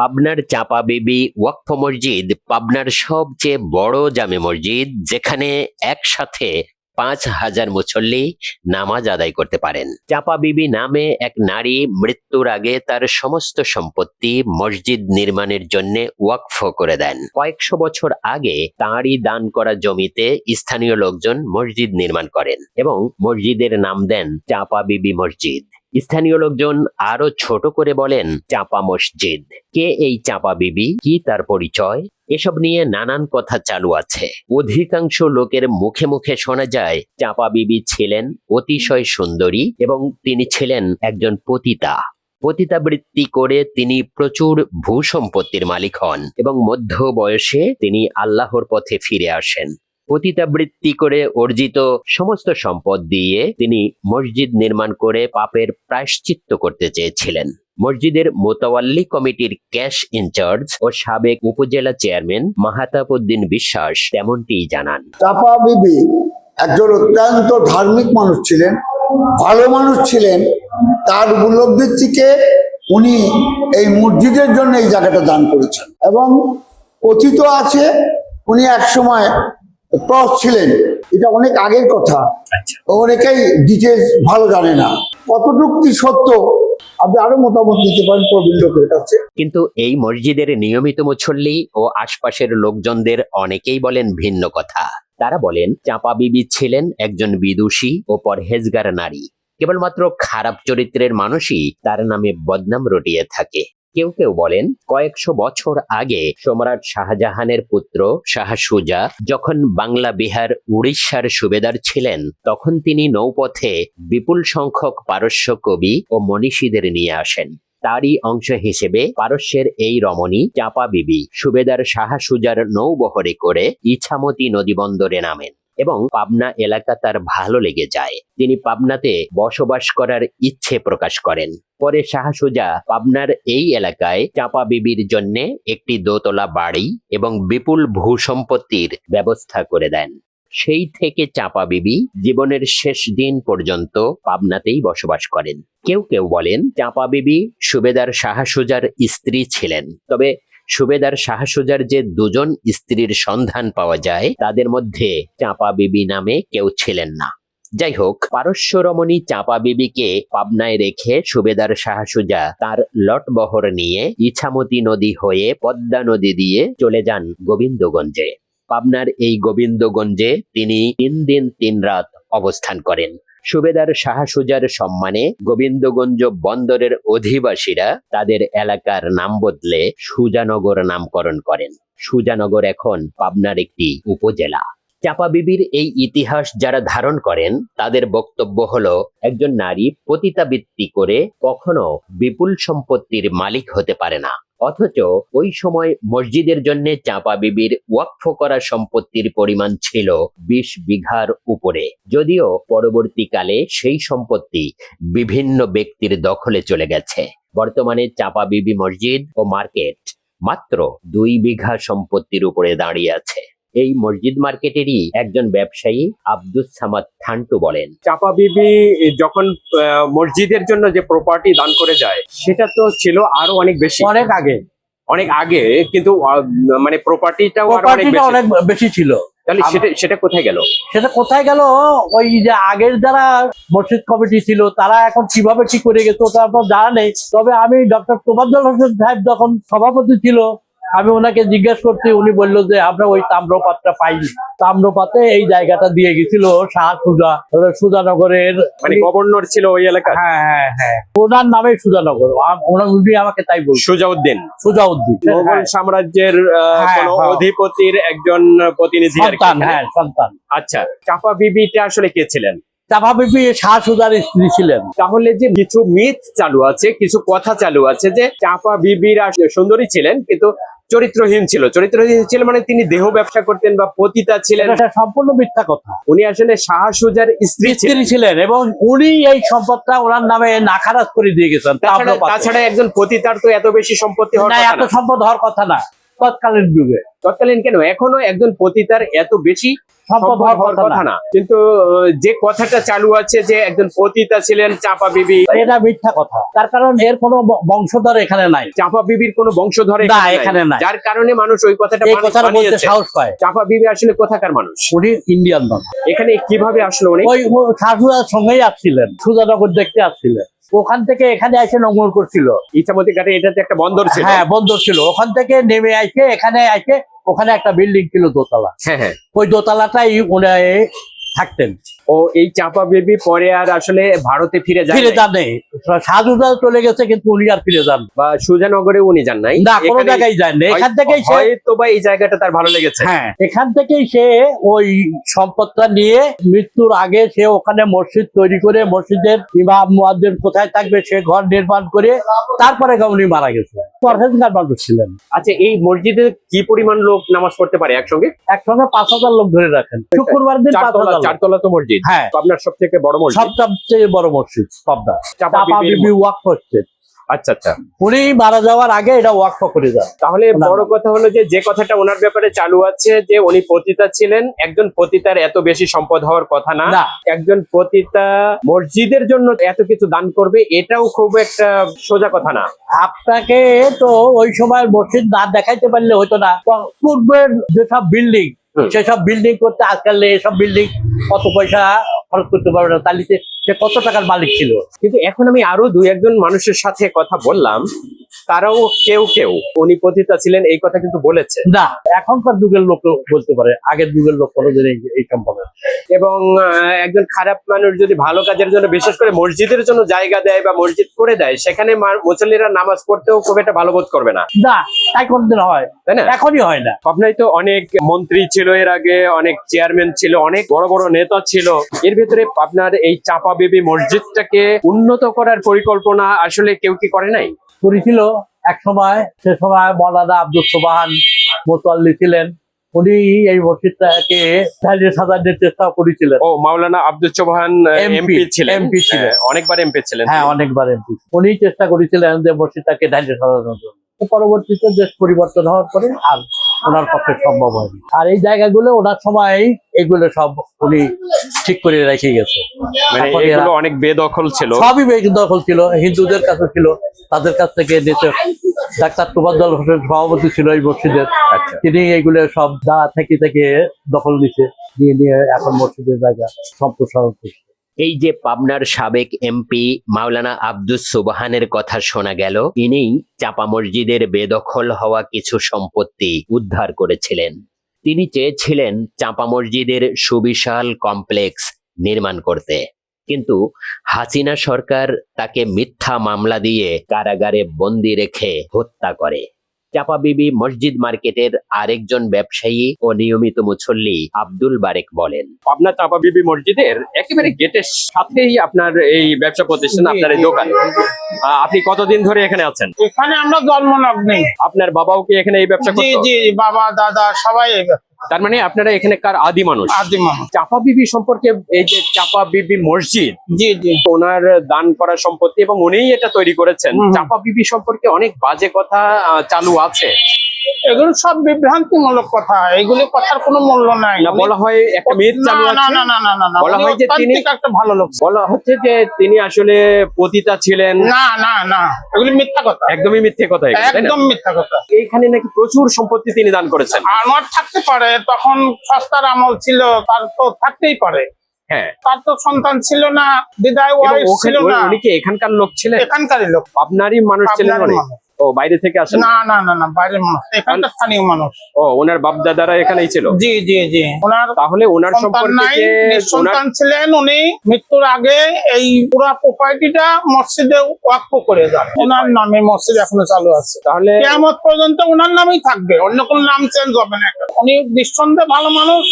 পাবনার চাপা বিবি, ওয়াকফ মসজিদ, পাবনার সবচেয়ে বড় জামে মসজিদ, যেখানে একসাথে পাঁচ হাজার মুসল্লি নামাজ আদায় করতে পারেন। চাপা বিবি নামে এক নারী মৃত্যুর আগে তার সমস্ত সম্পত্তি মসজিদ নির্মাণের জন্য ওয়াকফ করে দেন। কয়েকশো বছর আগে তাঁরই দান করা জমিতে স্থানীয় লোকজন মসজিদ নির্মাণ করেন এবং মসজিদের নাম দেন চাপা বিবি মসজিদ। স্থানীয় লোকজন আরও ছোট করে বলেন, চাপা মসজিদ। কে এই চাপা বিবি? কি তার পরিচয়? এসব নিয়ে নানান কথা চালু আছে। অধিকাংশ লোকের মুখে মুখে শোনা যায়, চাপা বিবি ছিলেন অতিশয় সুন্দরী এবং তিনি ছিলেন একজন পতিতা। পতিতাবৃত্তি করে তিনি প্রচুর ভূসম্পত্তির মালিক হন এবং মধ্য বয়সে তিনি আল্লাহর পথে ফিরে আসেন। পতিতাবৃত্তি করে অর্জিত সমস্ত সম্পদ দিয়ে তিনি মসজিদ নির্মাণ করে পাপের প্রায়শ্চিত্ত করতে চেয়েছিলেন। মসজিদের মোতাওয়াল্লি কমিটির ক্যাশ ইনচার্জ ও সাবেক উপজেলা চেয়ারম্যান মাহাতাবউদ্দিন বিশ্বাস তেমনটি জানান। বিবি একজন অত্যন্ত ধার্মিক মানুষ ছিলেন, ভালো মানুষ ছিলেন। তার উপলব্ধির থেকে উনি এই মসজিদের জন্য এই জায়গাটা দান করেছেন। এবং কথিত আছে, উনি এক সময় ক্রস ছিলেন। এটা অনেক আগের কথা। অনেকেই ডিটেলস ভালো জানে না। কতটুকু কি সত্য আপনি আরও মতামত দিতে পারেন প্রবীণ লোকের কাছে। কিন্তু এই মসজিদের নিয়মিত মুসল্লি ও আশপাশের লোকজনদের অনেকেই বলেন ভিন্ন কথা। তারা বলেন চাপা বিবি ছিলেন একজন বিদুষী ও পরহেজগার নারী। কেবলমাত্র খারাপ চরিত্রের মানুষই তার নামে বদনাম রটিয়ে থাকে। কেউ কেউ বলেন, কয়েকশো বছর আগে সম্রাট শাহজাহানের পুত্র শাহ সুজা যখন বাংলা বিহার উড়িষ্যার সুবেদার ছিলেন, তখন তিনি নৌপথে বিপুল সংখ্যক পারস্য কবি ও মনীষীদের নিয়ে আসেন। তারই অংশ হিসেবে পারস্যের এই রমণী চাপা বিবি সুবেদার শাহ সুজার নৌবহরে করে ইছামতি নদী বন্দরে নামেন। এবং পাবনা এলাকা তার ভালো লেগে যায়। তিনি পাবনাতে বসবাস করার ইচ্ছে প্রকাশ করেন। পরে শাহসুজা পাবনার এই এলাকায় চাপা বিবির জন্য একটি দোতলা বাড়ি এবং বিপুল ভূসম্পত্তির ব্যবস্থা করে দেন। সেই থেকে চাপা বিবি জীবনের শেষ দিন পর্যন্ত পাবনাতেই বসবাস করেন। কেউ কেউ বলেন, চাপা বিবি সুবেদার শাহসুজার স্ত্রী ছিলেন। তবে সুবেদার শাহ সুজার যে দুজন স্ত্রীর সন্ধান পাওয়া যায়, তাদের মধ্যে চাঁপা বিবি নামে কেউ ছিলেন না। যাই হোক, পারস্য রমণী চাপা বিবিকে পাবনায় রেখে সুবেদার শাহ সুজা তার লটবহর নিয়ে ইছামতি নদী হয়ে পদ্মা নদী দিয়ে চলে যান গোবিন্দগঞ্জে। পাবনার এই গোবিন্দগঞ্জে তিনি তিন দিন তিন রাত অবস্থান করেন। সুবেদার শাহ সুজার সম্মানে গোবিন্দগঞ্জ বন্দরের অধিবাসীরা তাদের এলাকার নাম বদলে সুজানগর নামকরণ করেন। সুজানগর এখন পাবনার একটি উপজেলা। চাপা বিবির এই ইতিহাস যারা ধারণ করেন, তাদের বক্তব্য হলো, একজন নারী পতিতাবৃত্তি করে কখনো বিপুল সম্পত্তির মালিক হতে পারে না। অথচ ওই সময় মসজিদের জন্য চাঁপা বিবির ওয়াকফ করা সম্পত্তির পরিমাণ ছিল বিশ বিঘার উপরে। যদিও পরবর্তীকালে সেই সম্পত্তি বিভিন্ন ব্যক্তির দখলে চলে গেছে। বর্তমানে চাপা বিবি মসজিদ ও মার্কেট মাত্র দুই বিঘা সম্পত্তির উপরে দাঁড়িয়ে আছে। এই মসজিদ মার্কেটেরই একজন ব্যবসায়ী আব্দুস সামাদ থান্টু বলেন। চাপা বিবি যখন আহ, মসজিদের জন্য যে প্রপার্টি দান করে যায় সেটা তো ছিল আরও অনেক বেশি। অনেক আগে। অনেক আগে কিন্তু মানে প্রপার্টিটাও আরও অনেক প্রপার্টিটা বেশি। অনেক বেশি ছিল। তাহলে সেটা সেটা কোথায় গেল? সেটা কোথায় গেল? ওই যে আগের যারা মসজিদ কমিটি ছিল তারা এখন কীভাবে কি করে গেছে ওটা আপনার জানা নেই। তবে আমি ডক্টর তোবাদ্দল হোসেন সাহেব যখন সভাপতি ছিল আমি ওনাকে জিজ্ঞেস করছি উনি বলল যে আমরা ওই তাম্রপাতটা পাইনি। তাম্রপাতে এই জায়গাটা দিয়ে গেছিল শাহ সুজা সুজানগরের মানে গভর্নর ছিল ওই এলাকা হ্যাঁ হ্যাঁ হ্যাঁ। ওনার নামে সুজানগর। উনি আমাকে তাই বলছে। সুজাউদ্দিন। সুজাউদ্দিন। মোগল সাম্রাজ্যের আহ, হ্যাঁ, হ্যাঁ। অধিপতির একজন প্রতিনিধি সন্তান হ্যাঁ? সন্তান। আচ্ছা চাপা বিবিটা আসলে কে ছিলেন? চাপা বিপি শাহ সুজার স্ত্রী ছিলেন। তাহলে যে কিছু মিথ চালু আছে কিছু কথা চালু আছে যে চাপা বিবিরা সুন্দরী ছিলেন কিন্তু চরিত্রহীন ছিল। চরিত্রহীন ছিল মানে তিনি দেহ ব্যবসা করতেন বা পতিতা ছিলেন। এটা সম্পূর্ণ মিথ্যা কথা। উনি আসলে শাহ সুজার স্ত্রী স্ত্রী ছিলেন। এবং উনি এই সম্পদটা ওনার নামে নাখারাজ করে দিয়ে গেছেন তাছাড়া তাছাড়া একজন পতিতার তো এত বেশি সম্পত্তি হওয়ার না এত সম্পদ হওয়ার কথা না তৎকালীন যুগে। তৎকালীন কেন? এখনও একজন পতিতার এত বেশি সম্পদ হওয়ার কথা না। কিন্তু যে কথাটা চালু আছে যে একজন পতিতা ছিলেন চাপা বিবি। এটা মিথ্যা কথা। তার কারণ এর কোনো বংশধর এখানে নাই। চাপা বিবির কোনো বংশধর না, এখানে নাই। যার কারণে মানুষ ওই কথাটা এই কথাটা বলতে সাহস পায়। চাপা বিবি আসলে কোথাকার মানুষ? উনি ইন্ডিয়ান নন। এখানে কীভাবে আসলো উনি? ওই শাশুড়ার সঙ্গেই আসছিলেন সুজানগর দেখতে আসছিলেন। ওখান থেকে এখানে এসে নোংর করছিল। ইচ্ছামতি ঘাটে এটাতে একটা বন্দর ছিল। হ্যাঁ বন্ধ ছিল। ওখান থেকে নেমে আসে এখানে আসে ওখানে একটা বিল্ডিং ছিল দোতলা। হ্যাঁ হ্যাঁ। ওই দোতলাটাই উনি থাকতেন। ও এই চাপা বিবি পরে আর আসলে ভারতে ফিরে যায় ফিরে যান সাধুদা চলে গেছে কিন্তু উনি আর ফিরে যান বা সুজানগরে উনি যান নাই? না কোনো জায়গায় যান না এখান থেকেই সে হয়তো বা এই জায়গাটা তার ভালো লেগেছে। হ্যাঁ এখান থেকেই সে ওই সম্পদটা নিয়ে মৃত্যুর আগে সে ওখানে মসজিদ তৈরি করে মসজিদের ইমাম মুয়াজ্জিন কোথায় থাকবে সে ঘর নির্মাণ করে তারপরে উনি মারা গেছে। ছিলেন আচ্ছা এই মসজিদে কি পরিমাণ লোক নামাজ পড়তে পারে একসঙ্গে? একসঙ্গে পাঁচ হাজার লোক ধরে রাখেন। শুক্রবার দিন চারতলা তো মসজিদ। হ্যাঁ। আপনার সব থেকে বড় মসজিদ? সবচেয়ে বড় মসজিদ পাবনা। চাপা বিবি ওয়াক করছে আচ্ছা আচ্ছা। উনি মারা যাওয়ার আগে এটা ওয়াক করে যান তাহলে বড় কথা হলো যে যে কথাটা ওনার ব্যাপারে চালু আছে যে উনি পতিতা ছিলেন একজন পতিতার এত বেশি সম্পদ হওয়ার কথা না। না। একজন পতিতা মসজিদের জন্য এত কিছু দান করবে এটাও খুব একটা সোজা কথা না। আপনাকে তো ওই সময় মসজিদ না দেখাইতে পারলে হতো না। পূর্বের যেসব বিল্ডিং সেসব বিল্ডিং করতে আজকাল এসব বিল্ডিং কত পয়সা খরচ করতে পারবে না তালিতে সে- কত টাকার মালিক ছিল? কিন্তু এখন আমি আরও দুই একজন মানুষের সাথে কথা বললাম। তারাও কেউ কেউ। উনি পতিতা ছিলেন এই কথা কিন্তু বলেছে। না এখনকার যুগের লোক বলতে পারে আগের যুগের লোক কোনোদিন এই- সম্পর্কে এবং একজন খারাপ মানুষ যদি ভালো কাজের জন্য বিশেষ করে মসজিদের জন্য জায়গা দেয় বা মসজিদ করে দেয় সেখানে মুসল্লিরা নামাজ পড়তেও খুব একটা ভালো বোধ করবে না। না তাই কোনদিন হয়। তাই না? এখনই হয় না। আপনার তো অনেক মন্ত্রী ছিল এর আগে অনেক চেয়ারম্যান ছিল অনেক বড় বড় নেতা ছিল। এর ভিতরে আপনার এই চাপা বেবি মসজিদটাকে উন্নত করার পরিকল্পনা আসলে কেউ কি করে নাই? করেছিল। এক সময় সে সময় মৌলানা আব্দুল সোবাহান মোতাল্লি ছিলেন উনি এই মসজিদটাকে চালিয়ে সাজানোর চেষ্টা করেছিলেন। ও মাওলানা আব্দুল চৌহান এমপি ছিলেন। এমপি ছিলেন। হ্যাঁ, অনেকবার এমপি ছিলেন। হ্যাঁ অনেকবার এমপি। উনি চেষ্টা করেছিলেন যে মসজিদটাকে ঢালিয়ে সাজানোর জন্য। পরবর্তীতে দেশ পরিবর্তন হওয়ার পরে আর ওনার পক্ষে সম্ভব হয়নি। আর এই জায়গাগুলো ওনার সময় এগুলো সব উনি ঠিক করে রেখে গেছে। মানে অনেক বেদখল ছিল। সবই বেগ- দখল ছিল হিন্দুদের কাছে ছিল তাদের কাছ থেকে নিতে ডাক্তার তোবাদ্দল হোসেন সভাপতি ছিল এই মসজিদের। আচ্ছা। তিনি এগুলো সব দা থেকে থেকে দখল নিছে নিয়ে নিয়ে এখন মসজিদের জায়গা সম্প্রসারণ করছে। এই যে পাবনার সাবেক এমপি মাওলানা আব্দুস সুবহানের কথা শোনা গেল ইনি চাপা মসজিদের বেদখল হওয়া কিছু সম্পত্তি উদ্ধার করেছিলেন। তিনি চেয়েছিলেন চাপা মসজিদের সুবিশাল কমপ্লেক্স নির্মাণ করতে। কিন্তু হাসিনা সরকার তাকে মিথ্যা মামলা দিয়ে কারাগারে বন্দি রেখে হত্যা করে। চাপা বিবি মসজিদ মার্কেটের আরেকজন ব্যবসায়ী ও নিয়মিত মুসল্লি আব্দুল বারেক বলেন। আপনার চাপা বিবি মসজিদের একেবারে গেটের সাথেই আপনার এই ব্যবসা প্রতিষ্ঠান আপনার এই দোকান। আহ, আপনি কতদিন ধরে এখানে আছেন? এখানে আমরা নেই আপনার বাবাও কি এখানে এই ব্যবসা জি জি বাবা দাদা সবাই এই তার মানে আপনারা এখানেকার আদি মানুষ। আদি মানুষ। চাপা বিবি সম্পর্কে এই যে চাপা বিবি মসজিদ জি জি। ওনার দান করা সম্পত্তি এবং উনিই এটা তৈরি করেছেন। চাপা বিবি সম্পর্কে অনেক বাজে কথা চালু আছে। এগুলো সব বিভ্রান্তিমূলক কথা। এগুলি কথার কোনো মূল্য নাই। না বলা হয় একটা মিথ চালু আছে। না না না না বলা হয় যে তিনি- একটা ভালো লোক। বলা হচ্ছে যে তিনি আসলে পতিতা ছিলেন। না না না এগুলি মিথ্যা কথা। একদমই মিথ্যে কথা একদম মিথ্যা কথা। এইখানে নাকি প্রচুর সম্পত্তি তিনি দান করেছেন। আমার থাকতে পারে তখন সস্তার আমল ছিল তার তো থাকতেই পারে। হ্যাঁ। তার তো সন্তান ছিল না বিদায় ওয়াইফ ছিল না। উনি কি এখানকার লোক ছিলেন? এখানকারই লোক। আপনারই মানুষ ছিলেন। ও বাইরে থেকে আসেন? না না না না বাইরের মানুষ। এখানকার স্থানীয় মানুষ। ও ওনার বাপ দাদারা এখানেই ছিল? জি জি জি। ওনার তাহলে ওনার সম্পর্কে নিঃসন্তান ছিলেন উনি। মৃত্যুর আগে এই পুরা প্রপার্টিটা মসজিদে ওয়াকফ করে যান। ওনার নামে মসজিদ এখনও চালু আছে। তাহলে কেয়ামত পর্যন্ত ওনার নামেই থাকবে। অন্য কোনো নাম চেঞ্জ হবে না উনি নিঃসন্দেহে ভালো মানুষ।